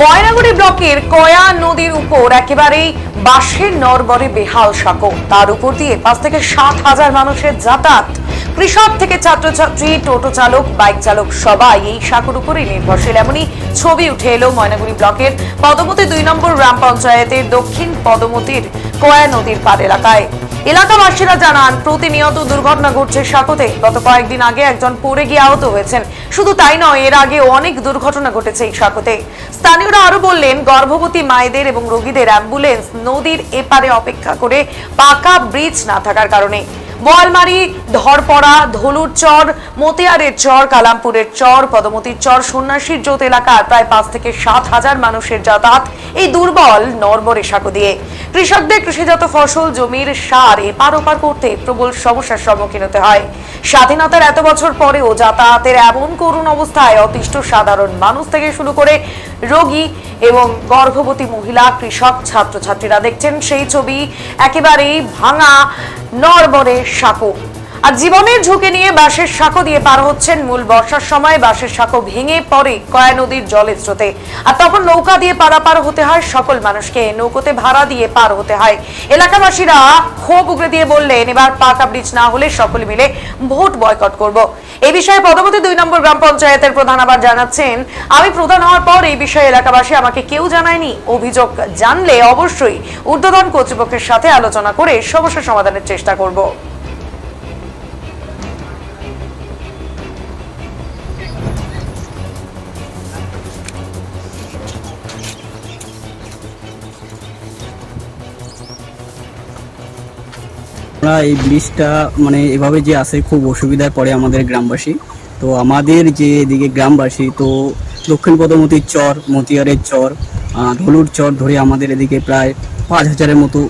ময়নাগুড়ি ব্লকের কয়া নদীর উপর একেবারেই বাঁশের নরবরে বেহাল সাঁকো। তার উপর দিয়ে পাঁচ থেকে সাত হাজার মানুষের যাতায়াত। কৃষক থেকে ছাত্রছাত্রী, টোটো চালক, বাইক চালক সবাই এই সাঁকোর উপরেই নির্ভরশীল। এমনই ছবি উঠে এলো ময়নাগুড়ি ব্লকের পদমতি দুই নম্বর গ্রাম পঞ্চায়েতের দক্ষিণ পদমতির কয়া নদীর পার এলাকায়। এলাকাবাসীরা জানান, প্রতিনিয়ত দুর্ঘটনা ঘটছে সাঁকোতে। গত কয়েকদিন আগে একজন পড়ে গিয়ে আহত হয়েছেন। শুধু তাই নয়, এর আগে অনেক দুর্ঘটনা ঘটেছে এই সাঁকোতে। স্থানীয়রা আরও বললেন, গর্ভবতী মায়েদের এবং রোগীদের অ্যাম্বুলেন্স নদীর এপারে অপেক্ষা করে পাকা ব্রিজ না থাকার কারণে। বোয়ালমারি ধরপড়া ধলুর চর, মতিয়ারের চর, কালামপুরের চর, পদমতির চর, সন্ন্যাসীর জোত এলাকার প্রায় পাঁচ থেকে সাত হাজার মানুষের যাতায়াত এই দুর্বল নরবরে সাঁকো দিয়ে। কৃষকদের কৃষিজাত ফসল, জমির সার এপার ওপার করতে প্রবল সমস্যার সম্মুখীন হতে হয়। স্বাধীনতার এত বছর পরেও যাতায়াতের এমন করুণ অবস্থায় অতিষ্ঠ সাধারণ মানুষ থেকে শুরু করে রোগী এবং গর্ভবতী মহিলা কৃষক ছাত্রছাত্রীরা দেখছেন সেই ছবি একেবারেই ভাঙা নরবরে সাঁকো। আর জীবনের ঝুঁকি নিয়ে বাঁশের সাঁকো দিয়ে পার হচ্ছেন মূল বর্ষার সময়। বাঁশের সাঁকো ভেঙে পড়ে কয়া নদীর জলের স্রোতে। আর তখন নৌকা দিয়ে পারাপার হতে হয়, সকল মানুষকে নৌকোতে ভাড়া দিয়ে পার হতে হয়। এলাকাবাসীরা ক্ষোভ উগড়ে দিয়ে বললেন, এবার পাকা ব্রিজ না হলে সকলে মিলে ভোট বয়কট করব। এই বিষয়ে পদমতি দুই নম্বর গ্রাম পঞ্চায়েতের প্রধান আবার জানাচ্ছেন, আমি প্রধান হওয়ার পর এই বিষয়ে এলাকাবাসী আমাকে কেউ জানায়নি। অভিযোগ জানলে অবশ্যই ঊর্ধ্বতন কর্তৃপক্ষের সাথে আলোচনা করে সমস্যা সমাধানের চেষ্টা করব। আমরা এই ব্রিজটা মানে এভাবে যে আসে খুব অসুবিধায় পড়ে আমাদের গ্রামবাসী। তো আমাদের যে এদিকে গ্রামবাসী তো দক্ষিণ পদমতির চর মতিয়ারের চর ধলুর চর ধরে আমাদের এদিকে প্রায় পাঁচ হাজারের মতো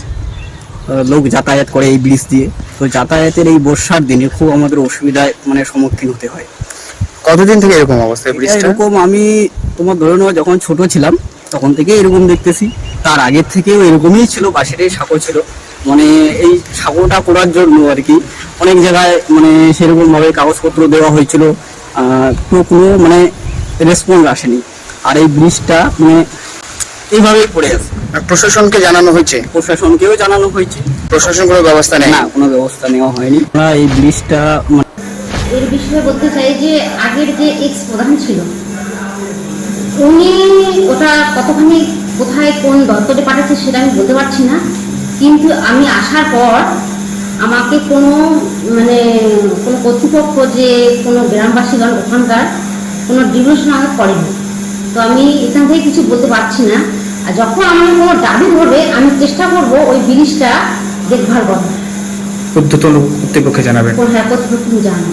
লোক যাতায়াত করে এই ব্রিজ দিয়ে। তো যাতায়াতের এই বর্ষার দিনে খুব আমাদের অসুবিধায় মানে সম্মুখীন হতে হয়। কতদিন থেকে এরকম অবস্থা এরকম আমি তোমার ধরে নেওয়া যখন ছোট ছিলাম তখন থেকে এরকম দেখতেছি। তার আগের থেকেও এরকমই ছিল বাঁশেরই সাঁকো ছিল। মানে এই সাঁকোটা করার জন্য আর কি অনেক জায়গায় মানে সেরকম ভাবে কাগজপত্র দেওয়া হয়েছিল তো কোনো মানে রেসপন্স আসেনি। আর এই ব্রিজটা মানে এইভাবেই পড়ে আছে। আর প্রশাসনকে জানানো হয়েছে? প্রশাসনকেও জানানো হয়েছে। প্রশাসন কোনো ব্যবস্থা নেই না কোনো ব্যবস্থা নেওয়া হয়নি। আমরা এই ব্রিজটা মানে এর বিষয়ে বলতে চাই যে আগের যে এক্স প্রধান ছিল উনি ওটা কতখানি কোথায় কোন দপ্তরে পাঠাচ্ছে সেটা আমি বলতে পারছি না। কিন্তু আমি আসার পর আমাকে কোনো মানে কোনো কর্তৃপক্ষ যে কোনো গ্রামবাসীগণ ওখানকার কোনো ডিভিশন আমাকে করেনি। তো আমি এখান থেকে কিছু বলতে পারছি না। আর যখন আমার কোনো দাবি ধরবে আমি চেষ্টা করব ওই ব্রিজটা দেখভাল করার। উদ্ধতন কর্তৃপক্ষে জানাবেন। হ্যাঁ কর্তৃপক্ষ জানাব।